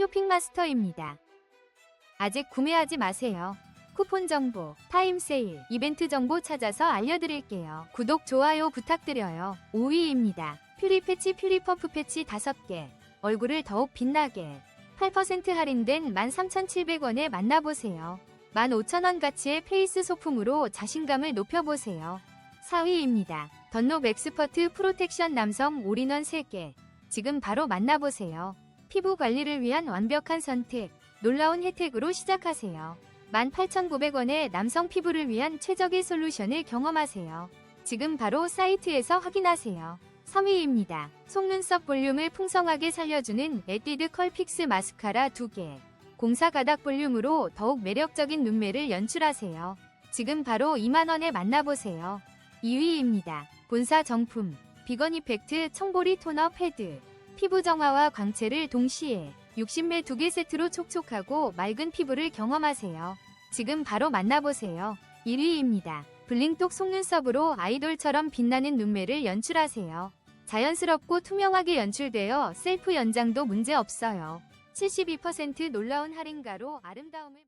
쇼핑마스터입니다. 아직 구매하지 마세요. 쿠폰 정보, 타임 세일, 이벤트 정보 찾아서 알려드릴게요. 구독, 좋아요 부탁드려요. 5위입니다. 퓨리 패치 퓨리 펌프 패치 5개. 얼굴을 더욱 빛나게. 8% 할인된 13,700원에 만나보세요. 15,000원 가치의 페이스 소품으로 자신감을 높여보세요. 4위입니다. 던롭 엑스퍼트 프로텍션 남성 올인원 3개. 지금 바로 만나보세요. 피부 관리를 위한 완벽한 선택. 놀라운 혜택으로 시작하세요. 18,900원의 남성 피부를 위한 최적의 솔루션을 경험하세요. 지금 바로 사이트에서 확인하세요. 3위입니다. 속눈썹 볼륨을 풍성하게 살려주는 에뛰드 컬픽스 마스카라 2개. 공사 가닥 볼륨으로 더욱 매력적인 눈매를 연출하세요. 지금 바로 2만원에 만나보세요. 2위입니다. 본사 정품 비건 이펙트 청보리 토너 패드 피부 정화와 광채를 동시에 60매 2개 세트로 촉촉하고 맑은 피부를 경험하세요. 지금 바로 만나보세요. 1위입니다. 블링똑 속눈썹으로 아이돌처럼 빛나는 눈매를 연출하세요. 자연스럽고 투명하게 연출되어 셀프 연장도 문제 없어요. 72% 놀라운 할인가로 아름다움을